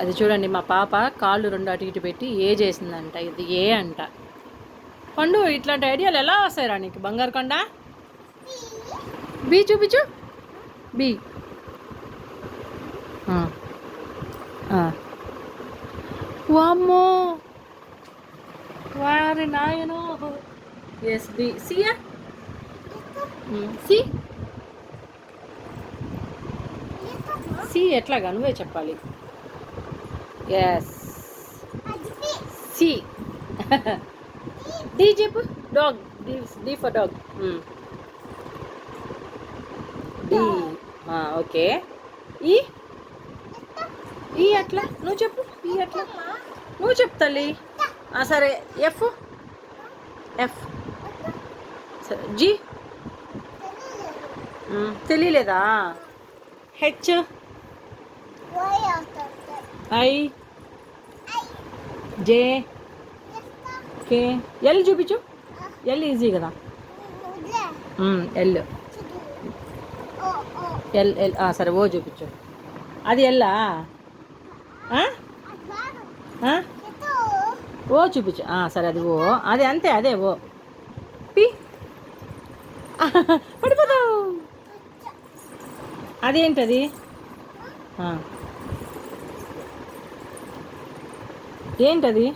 అది చూడండి మా పాప కాళ్ళు రెండు అటు ఇటు పెట్టి ఏ చేసిందంట ఇది ఏ అంట. పండు ఇట్లాంటి ఐడియాలు ఎలా వస్తాయిరా నీకు? బంగారు కొండ? బి చూపించు. బి. వామ్మో. వారి నాయనో. ఎస్ బి సియా సి సి ఎట్లాగా? నువ్వే చెప్పాలి. ఎస్ సి డి చెప్పు dog D D for dog D okay E E ఎట్లా నువ్వు చెప్పు. ఈ ఎట్లా నువ్వు చెప్పు తల్లి. ఆ, సరే. ఎఫ్ ఎఫ్ సరే G తెలియలేదా? H I J K. L చూపించు. ఎల్ ఈజీ కదా? ఎల్. ఎల్ ఎల్ సరే ఓ చూపించు. అది ఎల్లా ఓ చూపించు. సరే అది ఓ. అదే అంతే అదే ఓ. పి. పడిపోతావు. అదేంటది ఆ. ఏంటది?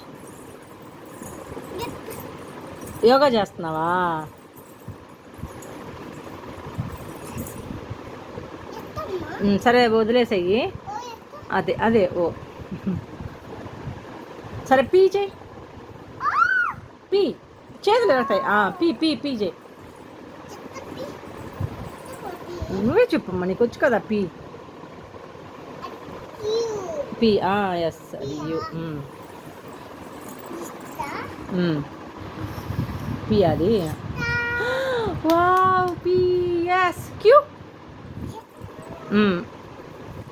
యోగా చేస్తున్నావా? సరే వదిలేసేయి. అదే అదే ఓ. సరే పీ చేయి. పీ. చేతులు పెడతాయి పీ పీ పీ చేయి. నువ్వే చెప్పమ్మా నీకు వచ్చు కదా పీ. పీ ఎస్ అది యూ పి అది. వావ్ పీ ఎస్ క్యూ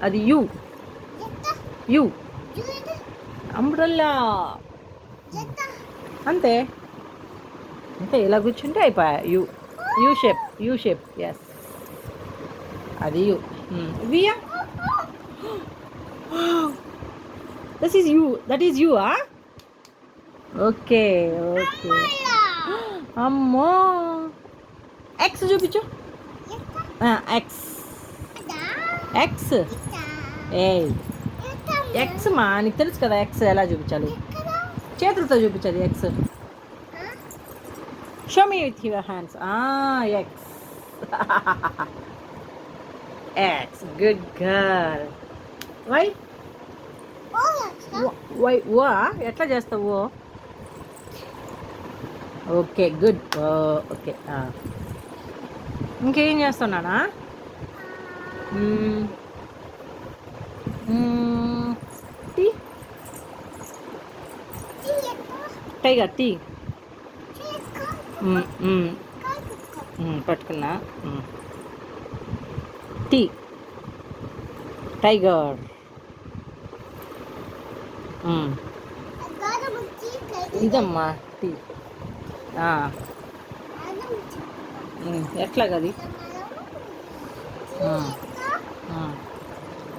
అది యూ యూ అంబ్రల్లా అంతే. అంతే ఇలా కూర్చుంటే అయిపోయా. U U shape U shape S అది U via that is U that is U ఆ ఓకే ఓకే. అమ్మో! ఎక్స్ చూపించు. ఎక్స్ ఎక్స్ ఏ ఎక్స్ మా నీకు తెలుసు కదా ఎక్స్ ఎలా చూపించాలి? చేతులతో చూపించాలి X show me with your hands X X good girl Y Y ఓ ఎట్లా చేస్తావు? ఓకే గుడ్ ఓకే ఇంకేం చేస్తున్నానా టీ టైగర్ టీ పట్టుకున్నా. టీ టైగర్ ఇదమ్మా టీ ఎట్లా కది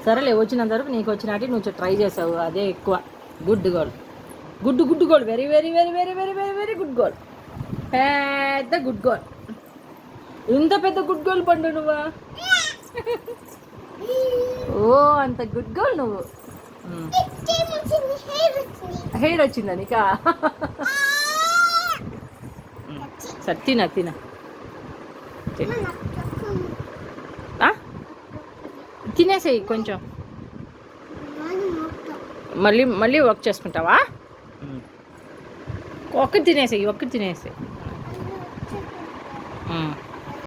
సరేలే వచ్చినంత వరకు నీకు వచ్చినట్టు నువ్వు ట్రై చేసావు. అదే ఎక్కువ. Good goal good good goal very very very very very very very good goal పెద్ద గుడ్ గోల్ ఇంత పెద్ద గుడ్ గోల్ పండు నువ్వా? ఓ అంత గుడ్ గోల్ నువ్వు. హెయిర్ వచ్చిందా నీకా సరే తిన తిన. తిన. తినేసేయి కొంచెం. మళ్ళీ మళ్ళీ వర్క్ చేసుకుంటావా? ఒక్కటి తినేసేయి ఒక్కటి తినేసేయి.